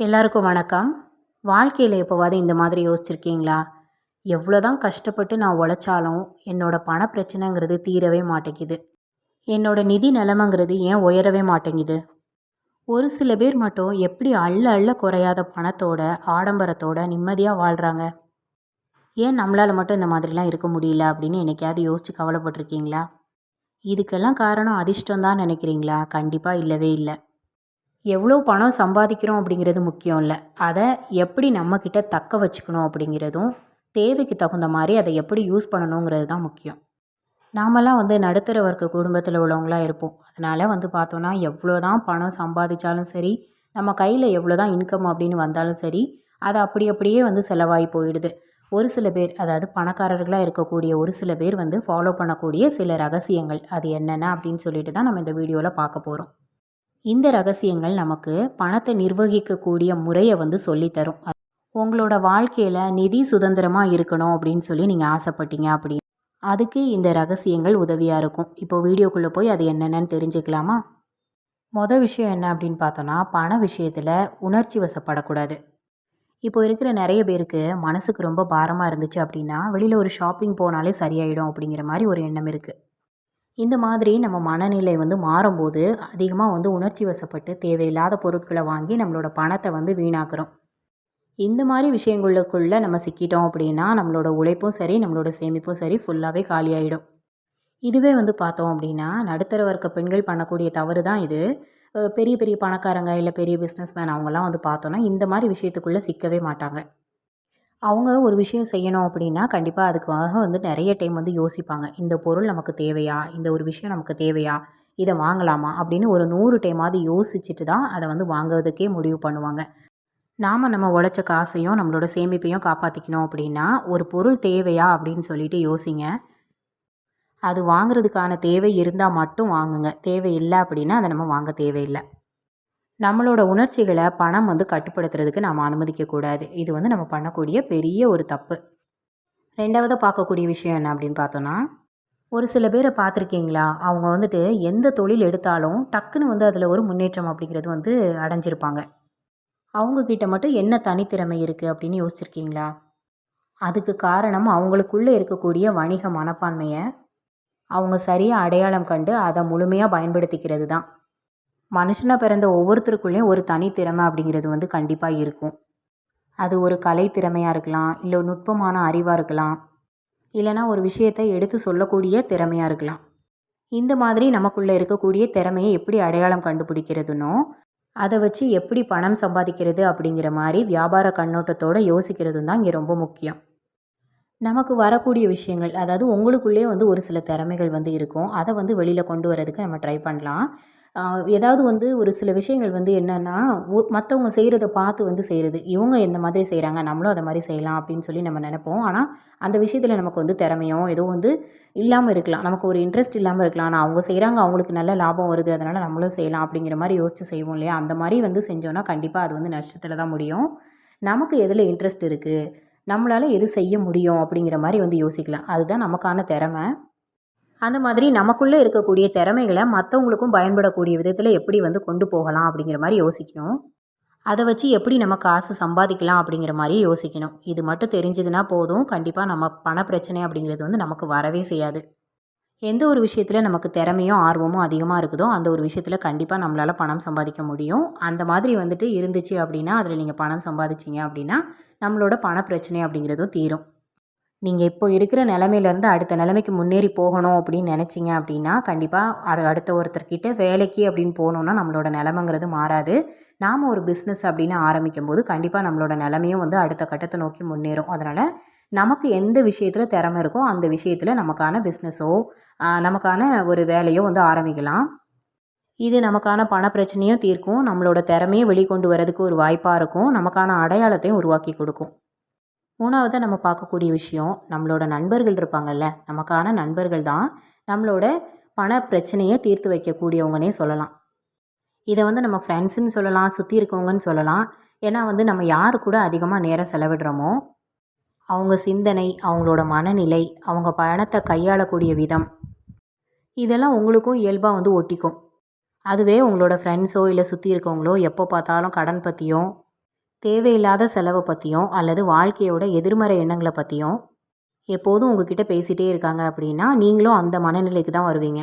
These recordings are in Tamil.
எல்லாருக்கும் வணக்கம். வாழ்க்கையில் எப்போவாது இந்த மாதிரி யோசிச்சிருக்கீங்களா? எவ்வளோ தான் கஷ்டப்பட்டு நான் உழைச்சாலும் என்னோடய பண பிரச்சனைங்கிறது தீரவே மாட்டேங்குது. என்னோடய நிதி நிலமைங்கிறது ஏன் உயரவே மாட்டேங்குது? ஒரு சில பேர் மட்டும் எப்படி அள்ள அள்ள குறையாத பணத்தோட ஆடம்பரத்தோட நிம்மதியாக வாழ்கிறாங்க ஏன் நம்மளால் மட்டும் இந்த மாதிரிலாம் இருக்க முடியல அப்படின்னு என்னைக்காவது யோசித்து கவலைப்பட்டிருக்கீங்களா? இதுக்கெல்லாம் காரணம் அதிர்ஷ்டம் தான் நினைக்கிறீங்களா? கண்டிப்பாக இல்லவே இல்லை. எவ்வளோ பணம் சம்பாதிக்கிறோம் அப்படிங்கிறது முக்கியம் இல்லை. அதை எப்படி நம்மக்கிட்ட தக்க வச்சுக்கணும் அப்படிங்கிறதும் தேவைக்கு தகுந்த மாதிரி அதை எப்படி யூஸ் பண்ணணுங்கிறது தான் முக்கியம். நாமெல்லாம் வந்து நடுத்தர வர்க்க குடும்பத்தில் உள்ளவங்களாக இருப்போம். அதனால் வந்து பார்த்தோன்னா எவ்வளோ தான் பணம் சம்பாதிச்சாலும் சரி நம்ம கையில் எவ்வளோ தான் இன்கம் அப்படின்னு வந்தாலும் சரி அது அப்படி அப்படியே வந்து செலவாகி போயிடுது. ஒரு சில பேர் அதாவது பணக்காரர்களாக இருக்கக்கூடிய ஒரு சில பேர் வந்து ஃபாலோ பண்ணக்கூடிய சில ரகசியங்கள். அது என்னென்ன அப்படின்னு சொல்லிட்டு தான் நம்ம இந்த வீடியோவில் பார்க்க போகிறோம் இந்த ரகசியங்கள் நமக்கு பணத்தை நிர்வகிக்கக்கூடிய முறையை வந்து சொல்லித்தரும். உங்களோட வாழ்க்கையில் நிதி சுதந்திரமாக இருக்கணும் அப்படின்னு சொல்லி நீங்கள் ஆசைப்பட்டீங்க அப்படின்னு அதுக்கு இந்த ரகசியங்கள் உதவியாக இருக்கும். இப்போ வீடியோக்குள்ளே போய் அது என்னென்னு தெரிஞ்சுக்கலாமா? மொதல் விஷயம் என்ன அப்படின்னு பார்த்தோன்னா பண விஷயத்தில் உணர்ச்சி வசப்படக்கூடாது. இப்போ இருக்கிற நிறைய பேருக்கு மனசுக்கு ரொம்ப பாரமாக இருந்துச்சு அப்படின்னா வெளியில் ஒரு ஷாப்பிங் போனாலே சரியாயிடும் அப்படிங்கிற மாதிரி ஒரு எண்ணம் இருக்குது இந்த மாதிரி நம்ம மனநிலை வந்து மாறும்போது அதிகமாக வந்து உணர்ச்சி வசப்பட்டு தேவையில்லாத பொருட்களை வாங்கி நம்மளோட பணத்தை வந்து வீணாக்குறோம். இந்த மாதிரி விஷயங்களுக்குள்ளே நம்ம சிக்கிட்டோம் அப்படின்னா நம்மளோட உழைப்பும் சரி நம்மளோட சேமிப்பும் சரி ஃபுல்லாகவே காலியாயிடும். இதுவே வந்து பார்த்தோம் அப்படின்னா நடுத்தர வர்க்க பெண்கள் பண்ணக்கூடிய தவறு தான் இது. பெரிய பெரிய பணக்காரங்க இல்லை பெரிய பிஸ்னஸ் மேன் அவங்கெல்லாம் வந்து பார்த்தோன்னா இந்த மாதிரி விஷயத்துக்குள்ளே சிக்கவே மாட்டாங்க. அவங்க ஒரு விஷயம் செய்யணும் அப்படின்னா கண்டிப்பாக அதுக்காக வந்து நிறைய டைம் வந்து யோசிப்பாங்க. இந்த பொருள் நமக்கு தேவையா? இந்த ஒரு விஷயம் நமக்கு தேவையா? இதை வாங்கலாமா? அப்படின்னு ஒரு நூறு டைமாவது யோசிச்சுட்டு தான் அதை வந்து வாங்குறதுக்கே முடிவு பண்ணுவாங்க. நாம் நம்ம உழைச்ச காசையும் நம்மளோட சேமிப்பையும் காப்பாற்றிக்கணும் அப்படின்னா ஒரு பொருள் தேவையா அப்படின்னு சொல்லிட்டு யோசிங்க. அது வாங்குறதுக்கான தேவை இருந்தால் மட்டும் வாங்குங்க. தேவை இல்லை அப்படின்னா அதை நம்ம வாங்க தேவையில்லை. நம்மளோட உணர்ச்சிகளை பணம் வந்து கட்டுப்படுத்துறதுக்கு நாம் அனுமதிக்கக்கூடாது. இது வந்து நம்ம பண்ணக்கூடிய பெரிய ஒரு தப்பு. ரெண்டாவது பார்க்கக்கூடிய விஷயம் என்ன அப்படின்னு பார்த்தோன்னா ஒரு சில பேரை பார்த்துருக்கீங்களா? அவங்க வந்துட்டு எந்த தொழில் எடுத்தாலும் டக்குன்னு வந்து அதில் ஒரு முன்னேற்றம் அப்படிங்கிறது வந்து அடைஞ்சிருப்பாங்க. அவங்கக்கிட்ட மட்டும் என்ன தனித்திறமை இருக்குது அப்படின்னு யோசிச்சிருக்கீங்களா? அதுக்கு காரணம் அவங்களுக்குள்ளே இருக்கக்கூடிய வணிக மனப்பான்மையை அவங்க சரியாக அடையாளம் கண்டு அதை முழுமையாக பயன்படுத்திக்கிறது தான். மனுஷனாக பிறந்த ஒவ்வொருத்தருக்குள்ளேயும் ஒரு தனித்திறமை அப்படிங்கிறது வந்து கண்டிப்பாக இருக்கும். அது ஒரு கலை திறமையாக இருக்கலாம் இல்லை நுட்பமான அறிவாக இருக்கலாம் இல்லைனா ஒரு விஷயத்தை எடுத்து சொல்லக்கூடிய திறமையாக இருக்கலாம். இந்த மாதிரி நமக்குள்ளே இருக்கக்கூடிய திறமையை எப்படி அடையாளம் கண்டுபிடிக்கிறதுனோ அதை வச்சு எப்படி பணம் சம்பாதிக்கிறது அப்படிங்கிற மாதிரி வியாபார கண்ணோட்டத்தோடு யோசிக்கிறது தான் இங்கே ரொம்ப முக்கியம். நமக்கு வரக்கூடிய விஷயங்கள் அதாவது உங்களுக்குள்ளேயே வந்து ஒரு சில திறமைகள் வந்து இருக்கும். அதை வந்து வெளியில் கொண்டு வரதுக்கு நம்ம ட்ரை பண்ணலாம். ஏதாவது வந்து ஒரு சில விஷயங்கள் வந்து என்னென்னா மற்றவங்க செய்கிறத பார்த்து வந்து செய்கிறது இவங்க எந்த மாதிரி செய்கிறாங்க நம்மளும் அதை மாதிரி செய்யலாம் அப்படின்னு சொல்லி நம்ம நினைப்போம். ஆனால் அந்த விஷயத்தில் நமக்கு வந்து திறமையோ ஏதோ வந்து இல்லாமல் இருக்கலாம். நமக்கு ஒரு இன்ட்ரெஸ்ட் இல்லாமல் இருக்கலாம். ஆனால் அவங்க செய்கிறாங்க அவங்களுக்கு நல்ல லாபம் வருது அதனால் நம்மளும் செய்யலாம் அப்படிங்கிற மாதிரி யோசித்து செய்வோம் இல்லையா? அந்த மாதிரி வந்து செஞ்சோன்னா கண்டிப்பாக அது வந்து நஷ்டத்தில் தான் முடியும். நமக்கு எதில் இன்ட்ரெஸ்ட் இருக்குது நம்மளால் எது செய்ய முடியும் அப்படிங்கிற மாதிரி வந்து யோசிக்கலாம். அதுதான் நமக்கான திறமை. அந்த மாதிரி நமக்குள்ளே இருக்கக்கூடிய திறமைகளை மற்றவங்களுக்கும் பயன்படக்கூடிய விதத்தில் எப்படி வந்து கொண்டு போகலாம் அப்படிங்கிற மாதிரி யோசிக்கணும். அதை வச்சு எப்படி நம்ம காசு சம்பாதிக்கலாம் அப்படிங்கிற மாதிரி யோசிக்கணும். இது மட்டும் தெரிஞ்சதுன்னா போதும். கண்டிப்பாக நம்ம பண பிரச்சனை அப்படிங்கிறது வந்து நமக்கு வரவே செய்யாது. எந்த ஒரு விஷயத்தில் நமக்கு திறமையும் ஆர்வமும் அதிகமாக இருக்குதோ அந்த ஒரு விஷயத்தில் கண்டிப்பாக நம்மளால் பணம் சம்பாதிக்க முடியும். அந்த மாதிரி வந்துட்டு இருந்துச்சு அப்படின்னா அதில் நீங்கள் பணம் சம்பாதிச்சிங்க அப்படின்னா நம்மளோட பண பிரச்சனை அப்படிங்கிறதும் தீரும். நீங்கள் இப்போ இருக்கிற நிலமையிலேருந்து அடுத்த நிலைமைக்கு முன்னேறி போகணும் அப்படின்னு நினச்சிங்க அப்படின்னா கண்டிப்பாக அது அடுத்த ஒருத்தர்கிட்ட வேலைக்கு அப்படின்னு போகணுன்னா நம்மளோட நிலமைங்கிறது மாறாது. நாம் ஒரு பிஸ்னஸ் அப்படின்னு ஆரம்பிக்கும் போது கண்டிப்பாக நம்மளோட நிலமையும் வந்து அடுத்த கட்டத்தை நோக்கி முன்னேறும். அதனால் நமக்கு எந்த விஷயத்தில் திறமை இருக்கோ அந்த விஷயத்தில் நமக்கான பிஸ்னஸோ நமக்கான ஒரு வேலையோ வந்து ஆரம்பிக்கலாம். இது நமக்கான பண பிரச்சனையும் தீர்க்கும். நம்மளோட திறமையை வெளிக்கொண்டு வரதுக்கு ஒரு வாய்ப்பாக இருக்கும். நமக்கான அடையாளத்தையும் உருவாக்கி கொடுக்கும். மூணாவதாக நம்ம பார்க்கக்கூடிய விஷயம் நம்மளோட நண்பர்கள் இருப்பாங்கல்ல நமக்கான நண்பர்கள் தான் நம்மளோட பண பிரச்சனையை தீர்த்து வைக்கக்கூடியவங்கனே சொல்லலாம். இதை வந்து நம்ம ஃப்ரெண்ட்ஸுன்னு சொல்லலாம் சுற்றி இருக்கவங்கன்னு சொல்லலாம். ஏன்னா வந்து நம்ம யார் கூட அதிகமாக நேரம் செலவிடுறோமோ அவங்க சிந்தனை அவங்களோட மனநிலை அவங்க பணத்தை கையாளக்கூடிய விதம் இதெல்லாம் உங்களுக்கும் இயல்பாக வந்து ஒட்டிக்கும். அதுவே உங்களோட ஃப்ரெண்ட்ஸோ இல்லை சுற்றி இருக்கவங்களோ எப்போ பார்த்தாலும் கடன் பற்றியும் தேவையில்லாத செலவை பற்றியும் அல்லது வாழ்க்கையோட எதிர்மறை எண்ணங்களை பற்றியும் எப்போதும் உங்ககிட்ட பேசிகிட்டே இருக்காங்க அப்படின்னா நீங்களும் அந்த மனநிலைக்கு தான் வருவீங்க.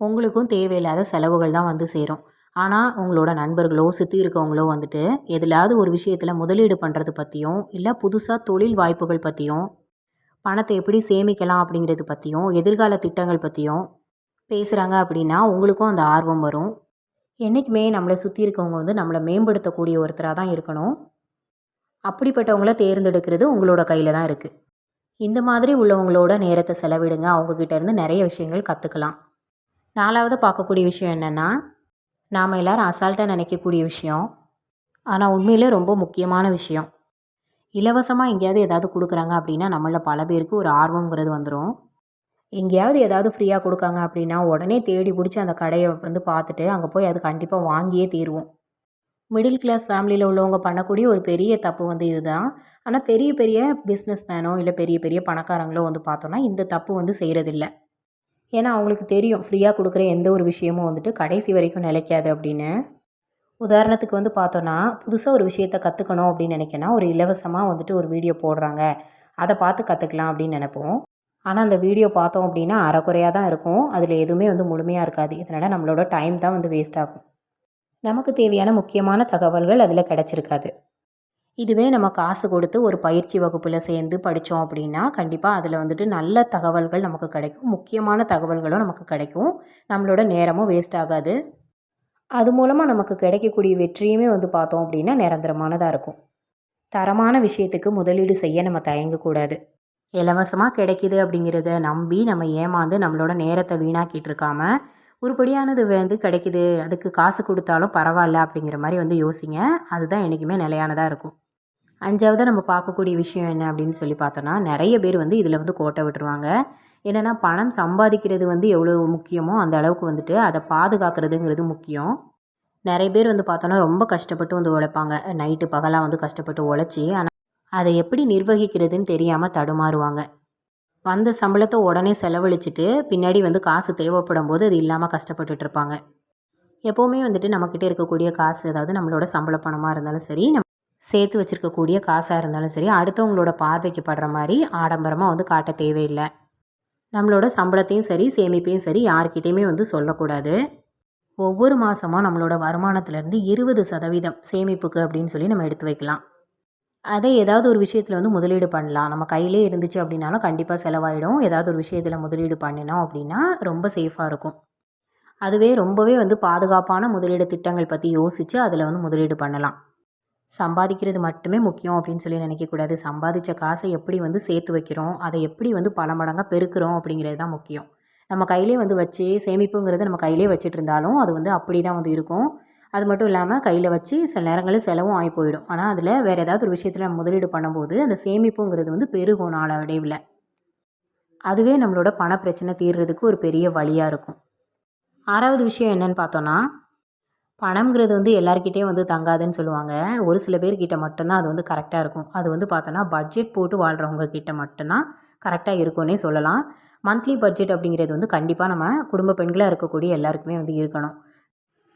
உங்களுக்கும் தேவையில்லாத செலவுகள் தான் வந்து சேரும். ஆனால் உங்களோட நண்பர்களோ சுற்றி இருக்கவங்களோ வந்துட்டு எதிலாவது ஒரு விஷயத்தில் முதலீடு பண்ணுறது பற்றியும் இல்லை புதுசாக தொழில் வாய்ப்புகள் பற்றியும் பணத்தை எப்படி சேமிக்கலாம் அப்படிங்கிறது பற்றியும் எதிர்கால திட்டங்கள் பற்றியும் பேசுகிறாங்க அப்படின்னா உங்களுக்கும் அந்த ஆர்வம் வரும். என்றைக்குமே நம்மளை சுற்றி இருக்கவங்க வந்து நம்மளை மேம்படுத்தக்கூடிய ஒருத்தராக தான் இருக்கணும். அப்படிப்பட்டவங்கள தேர்ந்தெடுக்கிறது உங்களோட கையில் தான் இருக்குது இந்த மாதிரி உள்ளவங்களோட நேரத்தை செலவிடுங்க. அவங்கக்கிட்ட இருந்து நிறைய விஷயங்கள் கற்றுக்கலாம் நாலாவது பார்க்கக்கூடிய விஷயம் என்னென்னா நாம் எல்லோரும் அசால்ட்டாக நினைக்கக்கூடிய விஷயம். ஆனால் உண்மையிலே ரொம்ப முக்கியமான விஷயம். இலவசமாக எங்கேயாவது ஏதாவது கொடுக்குறாங்க அப்படின்னா நம்மளில் பல பேருக்கு ஒரு ஆர்வங்கிறது வந்துடும் எங்கேயாவது ஏதாவது ஃப்ரீயாக கொடுக்காங்க அப்படின்னா உடனே தேடி பிடிச்சி அந்த கடையை வந்து பார்த்துட்டு அங்கே போய் அது கண்டிப்பாக வாங்கியே தீருவோம். மிடில் கிளாஸ் ஃபேமிலியில் உள்ளவங்க பண்ணக்கூடிய ஒரு பெரிய தப்பு வந்து இதுதான். ஆனால் பெரிய பெரிய பிஸ்னஸ் மேனோ இல்லை பெரிய பெரிய பணக்காரங்களோ வந்து பார்த்தோன்னா இந்த தப்பு வந்து செய்கிறதில்ல ஏன்னா அவங்களுக்கு தெரியும் ஃப்ரீயாக கொடுக்குற எந்த ஒரு விஷயமும் வந்துட்டு கடைசி வரைக்கும் நிலைக்காது அப்படின்னு. உதாரணத்துக்கு வந்து பார்த்தோன்னா புதுசாக ஒரு விஷயத்த கற்றுக்கணும் அப்படின்னு நினைக்கனா ஒரு இலவசமாக வந்துட்டு ஒரு வீடியோ போடுறாங்க. அதை பார்த்து கற்றுக்கலாம் அப்படின்னு நினைப்போம். ஆனால் அந்த வீடியோ பார்த்தோம் அப்படின்னா அறக்குறையாக தான் இருக்கும். அதில் எதுவுமே வந்து முழுமையாக இருக்காது. இதனால் நம்மளோட டைம் தான் வந்து வேஸ்ட் ஆகும். நமக்கு தேவையான முக்கியமான தகவல்கள் அதில் கிடச்சிருக்காது. இதுவே நம்ம காசு கொடுத்து ஒரு பயிற்சி வகுப்பில் சேர்ந்து படித்தோம் அப்படின்னா கண்டிப்பாக அதில் வந்துட்டு நல்ல தகவல்கள் நமக்கு கிடைக்கும். முக்கியமான தகவல்களும் நமக்கு கிடைக்கும். நம்மளோட நேரமும் வேஸ்ட் ஆகாது. அது மூலமாக நமக்கு கிடைக்கக்கூடிய வெற்றியுமே வந்து பார்த்தோம் அப்படின்னா நிரந்தரமானதாக இருக்கும். தரமான விஷயத்துக்கு முதலீடு செய்ய நம்ம தயங்கக்கூடாது. இலவசமாக கிடைக்கிது அப்படிங்கிறத நம்பி நம்ம ஏமாந்து நம்மளோட நேரத்தை வீணாக்கிட்டு இருக்காம உருப்படியானது வந்து கிடைக்கிது அதுக்கு காசு கொடுத்தாலும் பரவாயில்ல அப்படிங்கிற மாதிரி வந்து யோசிங்க. அதுதான் என்றைக்குமே நிலையானதாக இருக்கும். அஞ்சாவது நம்ம பார்க்கக்கூடிய விஷயம் என்ன அப்படின்னு சொல்லி பார்த்தோன்னா நிறைய பேர் வந்து இதில் வந்து கோட்டை விட்டுருவாங்க. என்னென்னா பணம் சம்பாதிக்கிறது வந்து எவ்வளோ முக்கியமோ அந்த அளவுக்கு வந்துட்டு அதை பாதுகாக்கிறதுங்கிறது முக்கியம். நிறைய பேர் வந்து பார்த்தோன்னா ரொம்ப கஷ்டப்பட்டு வந்து உழைப்பாங்க. நைட்டு பகலாக வந்து கஷ்டப்பட்டு உழைச்சி ஆனால் அதை எப்படி நிர்வகிக்கிறதுன்னு தெரியாமல் தடுமாறுவாங்க. வந்த சம்பளத்தை உடனே செலவழிச்சிட்டு பின்னாடி வந்து காசு தேவைப்படும் போது அது இல்லாமல் கஷ்டப்பட்டுட்டு இருப்பாங்க எப்போவுமே வந்துட்டு நம்மக்கிட்ட இருக்கக்கூடிய காசு அதாவது நம்மளோட சம்பள பணமாக இருந்தாலும் சரி நம்ம சேர்த்து வச்சுருக்கக்கூடிய காசாக இருந்தாலும் சரி அடுத்தவங்களோட பார்வைக்கு படுற மாதிரி ஆடம்பரமாக வந்து காட்ட தேவையில்லை. நம்மளோட சம்பளத்தையும் சரி சேமிப்பையும் சரி யார்கிட்டையுமே வந்து சொல்லக்கூடாது. ஒவ்வொரு மாதமும் நம்மளோட வருமானத்துலேருந்து இருபது சதவீதம் சேமிப்புக்கு அப்படின்னு சொல்லி நம்ம எடுத்து வைக்கலாம். அதே ஏதாவது ஒரு விஷயத்தில் வந்து முதலீடு பண்ணலாம். நம்ம கையிலே இருந்துச்சு அப்படின்னாலும் கண்டிப்பாக செலவாயிடும். ஏதாவது ஒரு விஷயத்தில் முதலீடு பண்ணினோம் அப்படின்னா ரொம்ப சேஃபாக இருக்கும். அதுவே ரொம்பவே வந்து பாதுகாப்பான முதலீடு திட்டங்கள் பற்றி யோசித்து அதில் வந்து முதலீடு பண்ணலாம். சம்பாதிக்கிறது மட்டுமே முக்கியம் அப்படின்னு சொல்லி நினைக்கக்கூடாது சம்பாதிச்ச காசை எப்படி வந்து சேர்த்து வைக்கிறோம்? அதை எப்படி வந்து பல மடங்காக பெருக்கிறோம் அப்படிங்கிறது தான் முக்கியம். நம்ம கையிலே வந்து வச்சு சேமிப்புங்கிறது நம்ம கையிலே வச்சுட்டு இருந்தாலும் அது வந்து அப்படி தான் வந்து இருக்கும். அது மட்டும் இல்லாமல் கையில் வச்சு சில நேரங்களில் செலவும் ஆகி போயிடும். ஆனால் அதில் வேறு ஏதாவது ஒரு விஷயத்தில் நம்ம முதலீடு பண்ணும்போது அந்த சேமிப்புங்கிறது வந்து பெருகும் நாளடைவில் அதுவே நம்மளோட பண பிரச்சனை தீர்றதுக்கு ஒரு பெரிய வழியாக இருக்கும். ஆறாவது விஷயம் என்னன்னு பார்த்தோன்னா பணம்ங்கிறது வந்து எல்லாருக்கிட்டேயும் வந்து தங்காதுன்னு சொல்லுவாங்க. ஒரு சில பேர்கிட்ட மட்டும்தான் அது வந்து கரெக்டாக இருக்கும். அது வந்து பார்த்தோன்னா பட்ஜெட் போட்டு வாழ்கிறவங்க கிட்ட மட்டும்தான் கரெக்டாக இருக்கும்னே சொல்லலாம். மந்த்லி பட்ஜெட் அப்படிங்கிறது வந்து கண்டிப்பாக நம்ம குடும்ப பெண்களாக இருக்கக்கூடிய எல்லாருக்குமே வந்து இருக்கணும்.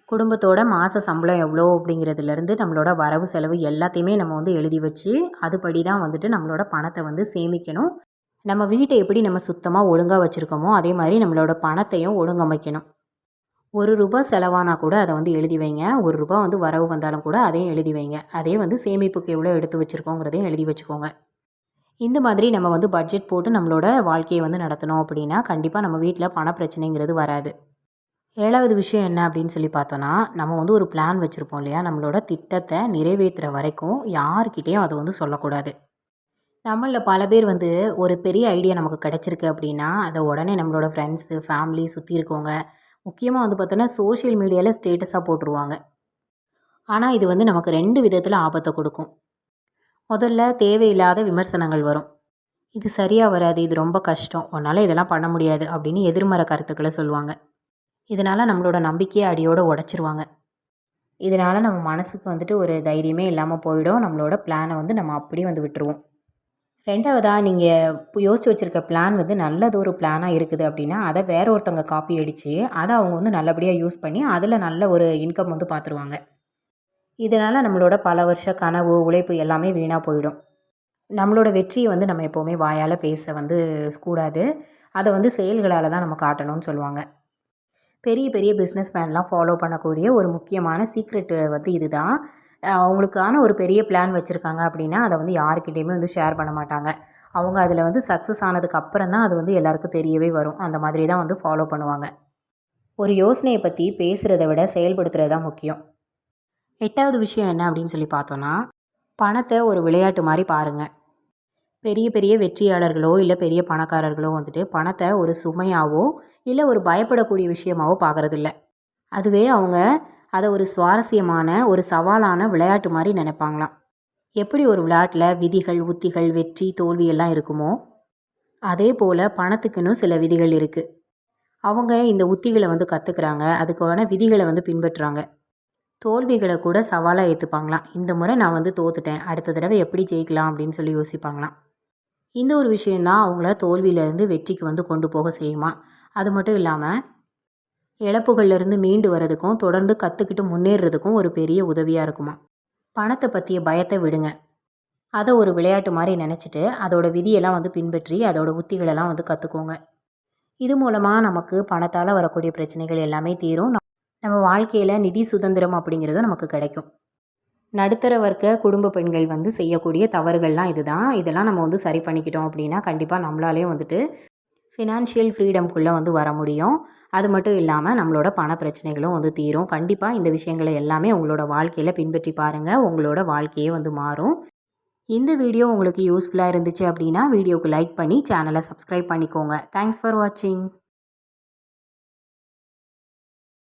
குடும்பத்தோட மாத சம்பளம் எவ்வளோ அப்படிங்கிறதுலேருந்து நம்மளோட வரவு செலவு எல்லாத்தையுமே நம்ம வந்து எழுதி வச்சு அதுபடி தான் வந்துட்டு நம்மளோட பணத்தை வந்து சேமிக்கணும். நம்ம வீட்டை எப்படி நம்ம சுத்தமாக ஒழுங்காக வச்சுருக்கோமோ அதே மாதிரி நம்மளோட பணத்தையும் ஒழுங்கமைக்கணும். ஒரு ரூபா செலவானா கூட அதை வந்து எழுதி வைங்க. ஒரு ரூபா வந்து வரவு வந்தாலும் கூட அதையும் எழுதி வைங்க. அதே வந்து சேமிப்புக்கு எவ்வளோ எடுத்து வச்சுருக்கோங்கிறதையும் எழுதி வச்சுக்கோங்க. இந்த மாதிரி நம்ம வந்து பட்ஜெட் போட்டு நம்மளோட வாழ்க்கையை வந்து நடத்தணும் அப்படின்னா கண்டிப்பாக நம்ம வீட்டில் பண பிரச்சனைங்கிறது வராது. ஏழாவது விஷயம் என்ன அப்படின்னு சொல்லி பார்த்தோன்னா நம்ம வந்து ஒரு பிளான் வச்சுருப்போம் இல்லையா? நம்மளோட திட்டத்தை நிறைவேற்றுற வரைக்கும் யார்கிட்டேயும் அதை வந்து சொல்லக்கூடாது. நம்மளில் பல பேர் வந்து ஒரு பெரிய ஐடியா நமக்கு கிடச்சிருக்கு அப்படின்னா அதை உடனே நம்மளோட ஃப்ரெண்ட்ஸு ஃபேமிலி சுற்றி இருக்கவங்க முக்கியமாக வந்து பார்த்தோன்னா சோஷியல் மீடியாவில் ஸ்டேட்டஸாக போட்டுருவாங்க. ஆனால் இது வந்து நமக்கு ரெண்டு விதத்தில் ஆபத்தை கொடுக்கும். முதல்ல தேவையில்லாத விமர்சனங்கள் வரும். இது சரியாக வராது இது ரொம்ப கஷ்டம் உன்னால் இதெல்லாம் பண்ண முடியாது அப்படின்னு எதிர்மறை கருத்துக்களை சொல்லுவாங்க. இதனால் நம்மளோட நம்பிக்கையை அடியோடு உடச்சிருவாங்க. இதனால் நம்ம மனசுக்கு வந்துட்டு ஒரு தைரியமே இல்லாமல் போயிடும். நம்மளோட பிளானை வந்து நம்ம அப்படியே வந்து விட்டுருவோம். ரெண்டாவதாக நீங்கள் இப்போ யோசிச்சு வச்சுருக்க பிளான் வந்து நல்லது ஒரு பிளானாக இருக்குது அப்படின்னா அதை வேற ஒருத்தவங்க காப்பி அடித்து அதை அவங்க வந்து நல்லபடியாக யூஸ் பண்ணி அதில் நல்ல ஒரு இன்கம் வந்து பார்த்துருவாங்க இதனால் நம்மளோட பல வருஷ கனவு உழைப்பு எல்லாமே வீணாக போயிடும். நம்மளோட வெற்றியை வந்து நம்ம எப்போவுமே வாயால் பேச வந்து கூடாது. அதை வந்து செயல்களால் தான் நம்ம காட்டணும்னு சொல்லுவாங்க. பெரிய பெரிய பிஸ்னஸ் மேன்லாம் ஃபாலோ பண்ணக்கூடிய ஒரு முக்கியமான சீக்ரெட்டு வந்து இதுதான். அவங்களுக்கான ஒரு பெரிய பிளான் வச்சுருக்காங்க அப்படின்னா அதை வந்து யாருக்கிட்டேயுமே வந்து ஷேர் பண்ண மாட்டாங்க. அவங்க அதில் வந்து சக்ஸஸ் ஆனதுக்கு அப்புறம் தான் அது வந்து எல்லாருக்கும் தெரியவே வரும். அந்த மாதிரி தான் வந்து ஃபாலோ பண்ணுவாங்க. ஒரு யோசனையை பற்றி பேசுகிறத விட செயல்படுத்துறது தான் முக்கியம். எட்டாவது விஷயம் என்ன அப்படின்னு சொல்லி பார்த்தோன்னா பணத்தை ஒரு விளையாட்டு மாதிரி பாருங்கள் பெரிய பெரிய வெற்றியாளர்களோ இல்லை பெரிய பணக்காரர்களோ வந்துட்டு பணத்தை ஒரு சுமையாவோ இல்லை ஒரு பயப்படக்கூடிய விஷயமாவோ பார்க்குறதில்ல அதுவே அவங்க அதை ஒரு சுவாரஸ்யமான ஒரு சவாலான விளையாட்டு மாதிரி நினைப்பாங்களாம். எப்படி ஒரு விளையாட்டில் விதிகள் உத்திகள் வெற்றி தோல்வி எல்லாம் இருக்குமோ அதே போல் பணத்துக்குன்னு சில விதிகள் இருக்குது அவங்க இந்த உத்திகளை வந்து கற்றுக்குறாங்க அதுக்கான விதிகளை வந்து பின்பற்றுறாங்க. தோல்விகளை கூட சவாலாக ஏற்றுப்பாங்களாம் இந்த முறை நான் வந்து தோத்துட்டேன் அடுத்த தடவை எப்படி ஜெயிக்கலாம் அப்படின்னு சொல்லி யோசிப்பாங்களாம். இந்த ஒரு விஷயந்தான் அவங்கள தோல்வியிலேருந்து வெற்றிக்கு வந்து கொண்டு போக செய்யுமா? அது மட்டும் இல்லாமல் இழப்புகள்லேருந்து மீண்டு வர்றதுக்கும் தொடர்ந்து கற்றுக்கிட்டு முன்னேறதுக்கும் ஒரு பெரிய உதவியாக இருக்குமா? பணத்தை பற்றிய பயத்தை விடுங்க. அதை ஒரு விளையாட்டு மாதிரி நினச்சிட்டு அதோட விதியெல்லாம் வந்து பின்பற்றி அதோட உத்திகளெல்லாம் வந்து கற்றுக்கோங்க இது மூலமாக நமக்கு பணத்தால் வரக்கூடிய பிரச்சனைகள் எல்லாமே தீரும். நம்ம வாழ்க்கையில் நிதி சுதந்திரம் அப்படிங்கிறதும் நமக்கு கிடைக்கும். நடுத்தர வர்க்க குடும்ப பெண்கள் வந்து செய்யக்கூடிய தவறுகள்லாம் இதுதான். இதெல்லாம் நம்ம வந்து சரி பண்ணிக்கிட்டோம் அப்படின்னா கண்டிப்பாக நம்மளாலேயும் வந்துட்டு ஃபினான்ஷியல் ஃப்ரீடம்குள்ளே வந்து வர முடியும். அது மட்டும் இல்லாமல் நம்மளோட பண பிரச்சனைகளும் வந்து தீரும். கண்டிப்பாக இந்த விஷயங்களை எல்லாமே உங்களோட வாழ்க்கையில் பின்பற்றி பாருங்கள் உங்களோட வாழ்க்கையே வந்து மாறும். இந்த வீடியோ உங்களுக்கு யூஸ்ஃபுல்லாக இருந்துச்சு அப்படின்னா வீடியோக்கு லைக் பண்ணி சேனலை சப்ஸ்கிரைப் பண்ணிக்கோங்க. தேங்க்ஸ் ஃபார் வாட்சிங்